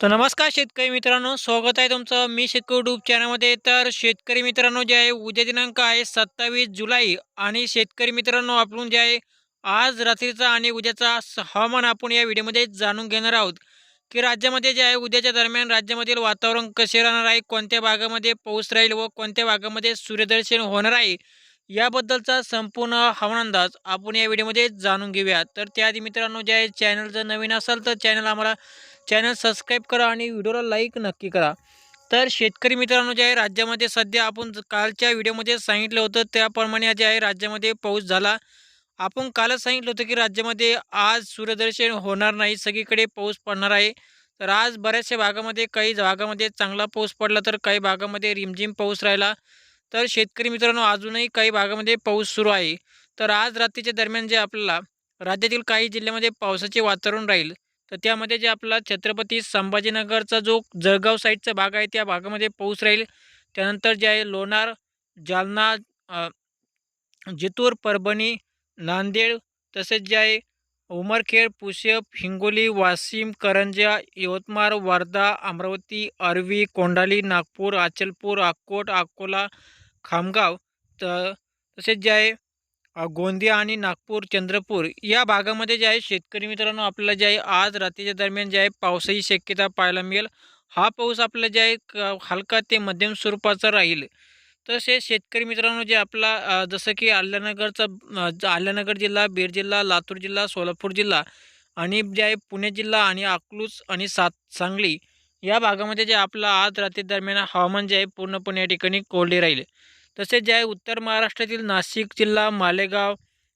तर नमस्कार शेतकरी मित्रांनो स्वागत आहे तुमचं मी शेतकरी यूट्यूब चॅनलमध्ये तर शेतकरी मित्रांनो जे आहे उद्या दिनांक आहे सत्तावीस जुलै आणि शेतकरी मित्रांनो आपण जे आहे आज रात्रीचा आणि उद्याचा हवामान आपण या व्हिडिओमध्ये जाणून घेणार आहोत. की राज्यामध्ये जे आहे उद्याच्या दरम्यान राज्यामधील वातावरण कसे राहणार आहे कोणत्या भागामध्ये पाऊस राहील व कोणत्या भागामध्ये सूर्यदर्शन होणार आहे याबद्दलचा संपूर्ण हवामान अंदाज आपण या व्हिडिओमध्ये जाणून घेऊया. तर त्याआधी मित्रांनो जे आहे चॅनल जर नवीन असाल तर चॅनल आम्हाला चॅनल सबस्क्राईब करा आणि व्हिडिओला लाईक नक्की करा. तर शेतकरी मित्रांनो जे आहे राज्यामध्ये सध्या आपण कालच्या व्हिडिओमध्ये सांगितलं होतं त्याप्रमाणे जे आहे राज्यामध्ये पाऊस झाला. आपण कालच सांगितलं होतं की राज्यामध्ये आज सूर्यदर्शन होणार नाही सगळीकडे पाऊस पडणार आहे. तर आज बऱ्याचशा भागामध्ये काही भागामध्ये चांगला पाऊस पडला तर काही भागामध्ये रिमझिम पाऊस राहिला. तर शेतकरी मित्रांनो अजूनही काही भागामध्ये पाऊस सुरू आहे. तर आज रात्रीच्या दरम्यान जे आपल्याला राज्यातील काही जिल्ह्यामध्ये पावसाचे वातावरण राहील तर त्यामध्ये जे आपला छत्रपती संभाजीनगरचा जो जळगाव साईडचा भाग आहे त्या भागामध्ये पाऊस राहील. त्यानंतर जे आहे लोणार जालना जितूर परभणी नांदेड तसेच जे आहे उमरखेड पुष्यप हिंगोली वाशिम करंजा यवतमाळ वर्धा अमरावती अरवी कोंडाली नागपूर अचलपूर अक्कोट अकोला खामगाव तर तसेच जे आहे गोंदिया आणि नागपूर चंद्रपूर या भागामध्ये जे आहे शेतकरी मित्रांनो आपल्याला जे आहे आज रात्रीच्या दरम्यान जे आहे पावसाची शक्यता पाहायला मिळेल. हा पाऊस आपला जे आहे क- हलका ते मध्यम स्वरूपाचा राहील. तसेच शेतकरी मित्रांनो जे आपला जसं की आल्यानगरचा आल्यानगर जिल्हा बीड जिल्हा लातूर जिल्हा सोलापूर जिल्हा आणि जे आहे पुणे जिल्हा आणि अकलूज आणि सात सांगली या भागामध्ये जे आपला आज रात्री दरम्यान हवामान जे आहे पूर्णपणे या ठिकाणी कोरडे राहील. तसेच जे आहे उत्तर महाराष्ट्रातील नाशिक जिल्हा मालेगाव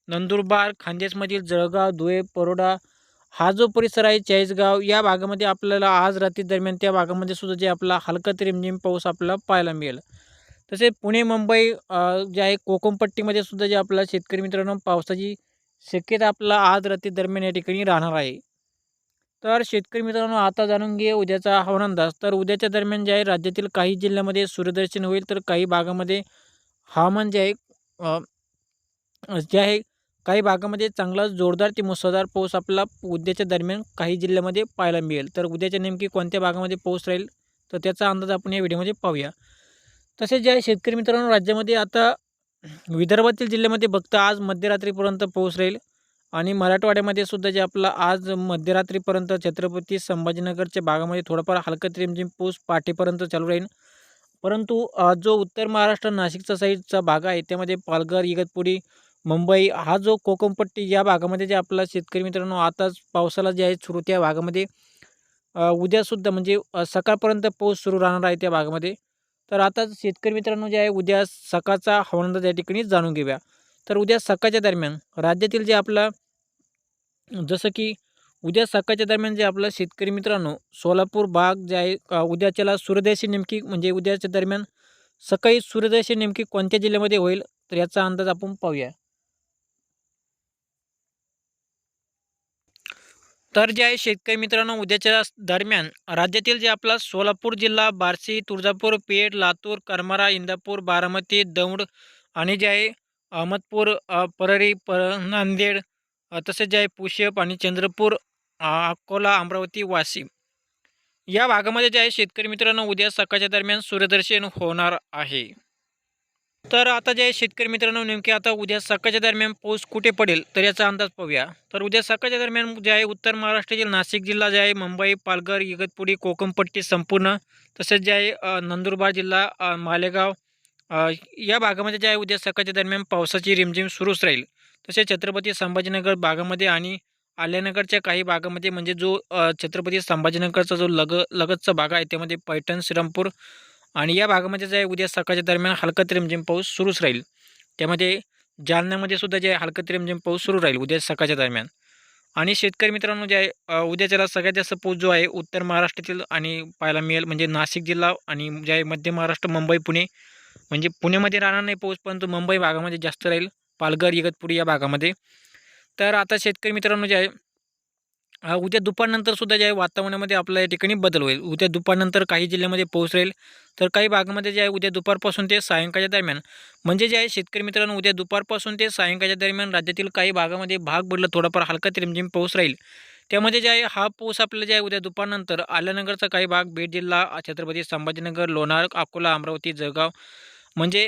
नंदुरबार खानदेशमधील जळगाव धुळे परोडा हा जो परिसर आहे चाळीसगाव या भागामध्ये आपल्याला आज रात्री दरम्यान त्या भागामध्ये सुद्धा जे आपला हलका ते रिमझिम पाऊस आपल्याला पाहायला मिळेल. तसेच पुणे मुंबई जे आहे कोकमपट्टीमध्ये सुद्धा जे आपला शेतकरी मित्रांनो पावसाची शक्यता आपला आज रात्री दरम्यान या ठिकाणी राहणार आहे. तर शेतकरी मित्रांनो आता जाणून घे उद्याचा हवामान अंदाज. तर उद्याच्या दरम्यान जे आहे राज्यातील काही जिल्ह्यामध्ये सूर्यदर्शन होईल तर काही भागामध्ये हवामान जे म्हणजे आहे जे आहे काही भागामध्ये चांगला जोरदार ते मुसळधार पाऊस आपला उद्याच्या दरम्यान काही जिल्ह्यामध्ये पाहायला मिळेल. तर उद्याच्या नेमकी कोणत्या भागामध्ये पाऊस राहील? तर त्याचा अंदाज आपण या व्हिडिओमध्ये पाहूया. तसेच जे आहे शेतकरी मित्रांनो राज्यामध्ये आता विदर्भातील जिल्ह्यामध्ये फक्त आज मध्यरात्रीपर्यंत पाऊस राहील आणि मराठवाड्यामध्ये सुद्धा जे आपला आज मध्यरात्रीपर्यंत छत्रपती संभाजीनगरच्या भागामध्ये थोडाफार हलकं रिमझिम पाऊस पाठीपर्यंत चालू राहील. परंतु जो उत्तर महाराष्ट्र नाशिकचा साईडचा भाग आहे त्यामध्ये पालघर इगतपुरी मुंबई हा जो कोकमपट्टी या भागामध्ये जे आपला शेतकरी मित्रांनो आताच पावसाला जे आहे सुरू त्या भागामध्ये उद्यासुद्धा म्हणजे सकाळपर्यंत पाऊस सुरू राहणार आहे त्या भागामध्ये. तर आता शेतकरी मित्रांनो जे आहे उद्या सकाळचा हवामान या ठिकाणी जाणून घेऊया. तर उद्या सकाळच्या दरम्यान राज्यातील जे आपला जसं की उद्या सकाळच्या दरम्यान जे आपलं शेतकरी मित्रांनो सोलापूर भाग जे आहे उद्याच्याला सूर्यदर्शन नेमकी म्हणजे उद्याच्या दरम्यान सकाळी सूर्यदर्शन नेमकी कोणत्या जिल्ह्यामध्ये होईल तर याचा अंदाज आपण पाहूया. तर जे आहे शेतकरी मित्रांनो उद्याच्या दरम्यान राज्यातील जे आपला सोलापूर जिल्हा बार्शी तुळजापूर पेठ लातूर करमारा इंदापूर बारामती दौंड आणि जे आहे अहमदपूर परळी पर नांदेड तसेच जे आहे पुष्यप आणि चंद्रपूर अकोला अमरावती वाशिम. या भागामध्ये जे आहे शेतकरी मित्रांनो उद्या सकाळच्या दरम्यान सूर्यदर्शन होणार आहे. तर आता जे आहे शेतकरी मित्रांनो नेमके आता उद्या सकाळच्या दरम्यान पाऊस कुठे पडेल तर याचा अंदाज पाहूया. तर उद्या सकाळच्या दरम्यान जे आहे उत्तर महाराष्ट्रातील नाशिक जिल्हा जे आहे मुंबई पालघर इगतपुरी कोकमपट्टी संपूर्ण तसेच जे आहे नंदुरबार जिल्हा मालेगाव या भागामध्ये जे आहे उद्या सकाळच्या दरम्यान पावसाची रिमझिम सुरूच राहील. तसेच छत्रपती संभाजीनगर भागामध्ये आणि आल्यानगरच्या काही भागामध्ये म्हणजे जो छत्रपती संभाजीनगरचा जो लग लगतचा भाग आहे त्यामध्ये पैठण श्रीरामपूर आणि या भागामध्ये जे आहे उद्या सकाळच्या दरम्यान हलका ते रिमझिम पाऊस सुरूच राहील. त्यामध्ये जालन्यामध्ये सुद्धा जे हलकत हलका ते रिमझिम पाऊस सुरू राहील उद्या सकाळच्या दरम्यान. आणि शेतकरी मित्रांनो जे आहे उद्याच्याला सगळ्यात जास्त पाऊस जो आहे उत्तर महाराष्ट्रातील आणि पाहायला मिळेल म्हणजे नाशिक जिल्हा आणि जे आहे मध्य महाराष्ट्र मुंबई पुणे. म्हणजे पुण्यामध्ये राहणार नाही पाऊस परंतु मुंबई भागामध्ये जास्त राहील. पालघर इगतपुरी या भागामध्ये. तर आता शेतकरी मित्रांनो जे आहे उद्या दुपारनंतर सुद्धा जे आहे वातावरणामध्ये आपल्या या ठिकाणी बदल होईल. उद्या दुपारनंतर काही जिल्ह्यामध्ये पाऊस राहील. तर काही भागामध्ये जे आहे उद्या दुपारपासून ते सायंकाळच्या दरम्यान. म्हणजे जे आहे शेतकरी मित्रांनो उद्या दुपारपासून ते सायंकाळच्या दरम्यान राज्यातील काही भागामध्ये भाग बदलत थोडाफार हलका ते रिमझिम पाऊस राहील. त्यामध्ये जे आहे हा पाऊस आपल्याला जे आहे उद्या दुपारनंतर आल्यानगरचा काही भाग बीड जिल्हा छत्रपती संभाजीनगर लोणार अकोला अमरावती जळगाव. म्हणजे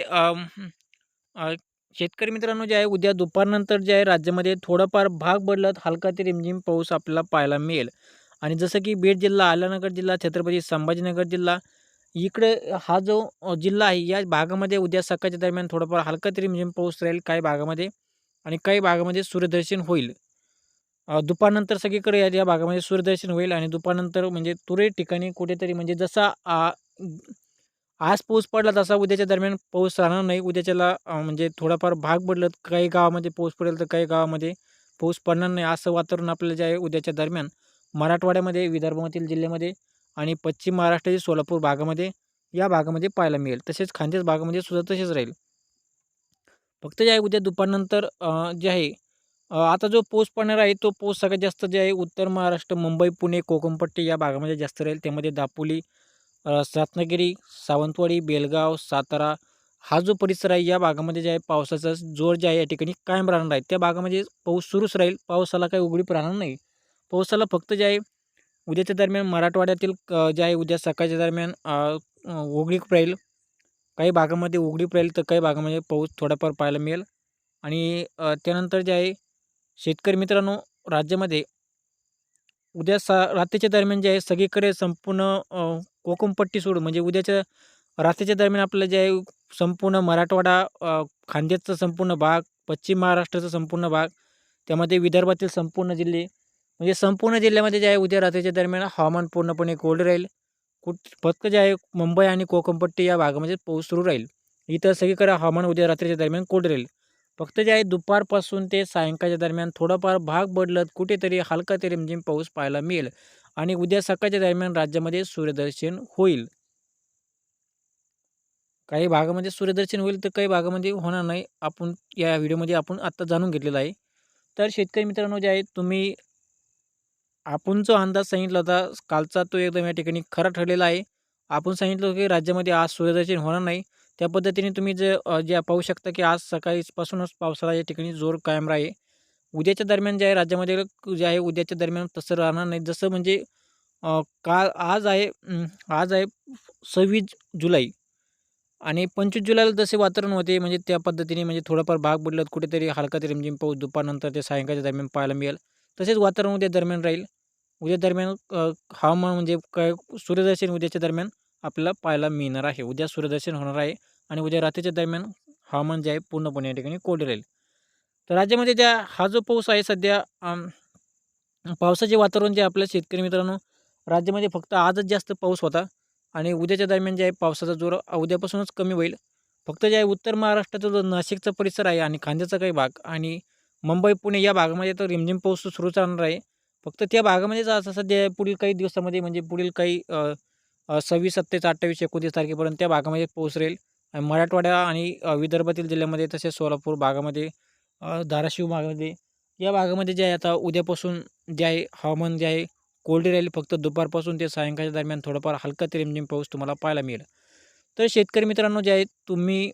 शेतकरी मित्रांनो जे आहे उद्या दुपारनंतर जे आहे राज्यामध्ये थोडाफार भाग बदलत हलका ते रिमझिम पाऊस आपल्याला पाहायला मिळेल. आणि जसं की बीड जिल्हा आल्यानगर जिल्हा छत्रपती संभाजीनगर जिल्हा इकडे हा जो जिल्हा आहे या भागामध्ये उद्या सकाळच्या दरम्यान थोडंफार हलका ते रिमझिम पाऊस राहील काही भागामध्ये आणि काही भागामध्ये सूर्यदर्शन होईल. दुपारनंतर सगळीकडे या भागामध्ये सूर्यदर्शन होईल आणि दुपारनंतर म्हणजे तुरे ठिकाणी कुठेतरी म्हणजे जसा आज पाऊस पडला तसा उद्याच्या दरम्यान पाऊस राहणार नाही. उद्याच्याला म्हणजे थोडाफार भाग बदलत काही गावामध्ये पाऊस पडेल तर काही गावामध्ये पाऊस पडणार नाही. असं वातावरण आपल्याला जे आहे उद्याच्या दरम्यान मराठवाड्यामध्ये विदर्भामधील जिल्ह्यामध्ये आणि पश्चिम महाराष्ट्राचे सोलापूर भागामध्ये या भागामध्ये पाहायला मिळेल. तसेच खानदेश भागामध्ये सुद्धा तसेच राहील. फक्त जे आहे उद्या दुपारनंतर जे आहे आता जो पाऊस पडणार आहे तो पाऊस सगळ्यात जास्त जे आहे उत्तर महाराष्ट्र मुंबई पुणे कोकणपट्टी या भागामध्ये जास्त राहील. त्यामध्ये दापोली रत्नागिरी सावंतवाडी बेलगाव सातारा हा जो परिसर आहे या भागामध्ये जे आहे पावसाचा जोर जे आहे या ठिकाणी कायम राहणार आहे. त्या भागामध्ये पाऊस सुरूच राहील. पावसाला काही उघडीप राहणार नाही. पावसाला फक्त जे आहे उद्याच्या दरम्यान मराठवाड्यातील जे आहे उद्या सकाळच्या दरम्यान अ, उघडीप राहील. काही भागामध्ये उघडीप राहील तर काही भागामध्ये पाऊस थोडाफार पाहायला मिळेल. आणि त्यानंतर जे आहे शेतकरी मित्रांनो राज्यामध्ये उद्या सा रात्रीच्या दरम्यान जे आहे सगळीकडे संपूर्ण कोकमपट्टी सोडून म्हणजे उद्याच्या रात्रीच्या दरम्यान आपलं जे आहे संपूर्ण मराठवाडा अ, खानदेशचा संपूर्ण भाग पश्चिम महाराष्ट्राचा संपूर्ण भाग त्यामध्ये विदर्भातील संपूर्ण जिल्हे म्हणजे संपूर्ण जिल्ह्यामध्ये जे आहे उद्या रात्रीच्या दरम्यान हवामान पूर्णपणे कोरडे राहील. कुठ फक्त जे आहे मुंबई आणि कोकमपट्टी या भागामध्ये पाऊस सुरू राहील. इतर सगळीकडे हवामान उद्या रात्रीच्या दरम्यान कोरडे राहील. फक्त जे आहे दुपारपासून ते सायंकाळच्या दरम्यान थोडाफार भाग बदलत कुठेतरी हलका ते रिमझिम पाऊस पाहायला मिळेल आणि उद्या सकाळच्या दरम्यान राज्यामध्ये सूर्यदर्शन होईल. काही भागामध्ये सूर्यदर्शन होईल तर काही भागामध्ये होणार नाही. आपण या व्हिडिओमध्ये आपण आत्ता जाणून घेतलेलं आहे. तर शेतकरी मित्रांनो जे आहे तुम्ही आपण जो अंदाज सांगितला होता कालचा तो एकदम या ठिकाणी खरा ठरलेला आहे. आपण सांगितलं की राज्यामध्ये आज सूर्यदर्शन होणार नाही. त्या पद्धतीने तुम्ही जे ज्या जे पाहू शकता की आज सकाळीपासूनच पावसाळा या ठिकाणी जोर कायम राहील. उद्याच्या दरम्यान जे आहे राज्यामध्ये जे आहे उद्याच्या दरम्यान तसं राहणार नाही. जसं म्हणजे काल आज आहे आज आहे सव्वीस जुलै आणि पंचवीस जुलैला जसे वातावरण होते म्हणजे त्या पद्धतीने म्हणजे थोडाफार भाग बदलत कुठेतरी हलका ते रिमझिम पाऊस दुपारनंतर ते सायंकाळच्या दरम्यान पाहायला मिळेल. तसेच वातावरण उद्या दरम्यान राहील. उद्या दरम्यान हवामान म्हणजे काय सूर्यदर्शन उद्याच्या दरम्यान आपल्याला पाहायला मिळणार आहे. उद्या सूर्यदर्शन होणार आहे आणि उद्या रात्रीच्या दरम्यान हवामान जे आहे पूर्णपणे या ठिकाणी कोरडे राहील. तर राज्यामध्ये ज्या हा जो पाऊस आहे सध्या पावसाचे वातावरण जे आपल्या शेतकरी मित्रांनो राज्यामध्ये फक्त आजच जास्त पाऊस होता आणि उद्याच्या दरम्यान जे आहे पावसाचा जोर उद्यापासूनच कमी होईल. फक्त जे आहे उत्तर महाराष्ट्राचा जो नाशिकचा परिसर आहे आणि खांद्याचा काही भाग आणि मुंबई पुणे या भागामध्ये तर रिमझिम पाऊस सुरूच राहणार आहे. फक्त त्या भागामध्येच असं सध्या पुढील काही दिवसामध्ये म्हणजे पुढील काही सव्वीस सत्तावीस अठ्ठावीस एकोणतीस तारखेपर्यंत त्या भागामध्ये पाऊस राहील आणि मराठवाडा आणि विदर्भातील जिल्ह्यामध्ये तसेच सोलापूर भागामध्ये धाराशिव भागामध्ये या भागामध्ये जे आहे आता उद्यापासून जे आहे हवामान जे आहे कोल्ड राहील. फक्त दुपारपासून ते सायंकाळच्या दरम्यान थोडाफार हलका ते रिमझिम पाऊस तुम्हाला पाहायला मिळेल. तर शेतकरी मित्रांनो जे आहे तुम्ही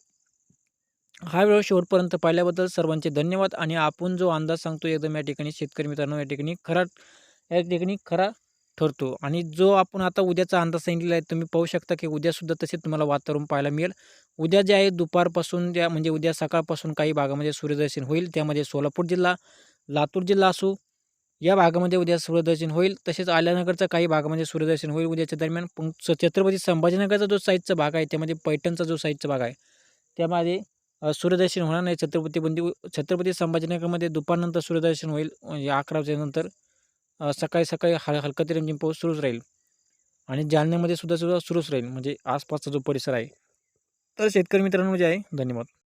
हा व्हिडिओ शेवटपर्यंत पाहिल्याबद्दल सर्वांचे धन्यवाद. आणि आपण जो अंदाज सांगतो एकदम या ठिकाणी शेतकरी मित्रांनो या ठिकाणी खरा या ठिकाणी खरा ठरतो आणि जो आपण आता उद्याचा अंदाज सांगितलेला आहे तुम्ही पाहू शकता की उद्यासुद्धा तसे तुम्हाला वातावरण पाहायला मिळेल. उद्या जे आहे दुपारपासून ज्या म्हणजे उद्या सकाळपासून काही भागामध्ये सूर्यदर्शन होईल त्यामध्ये सोलापूर जिल्हा लातूर जिल्हा असो या भागामध्ये उद्या सूर्यदर्शन होईल. तसेच आल्यानगरचा काही भागामध्ये सूर्यदर्शन होईल उद्याच्या दरम्यान. पण छत्रपती संभाजीनगरचा जो साईडचा भाग आहे त्यामध्ये पैठणचा जो साईडचा भाग आहे त्यामध्ये सूर्यदर्शन होणार नाही. छत्रपती बंदी छत्रपती संभाजीनगरमध्ये दुपारनंतर सूर्यदर्शन होईल म्हणजे अकरा वाजेनंतर सकाळी सकाळी हल हलका ते रिमझिम पाऊस सुरूच राहील. आणि जालन्यामध्ये सुद्धा सुद्धा सुरूच राहील. म्हणजे आसपासचा जो परिसर आहे. तर शेतकरी मित्रांनो जे आहे धन्यवाद.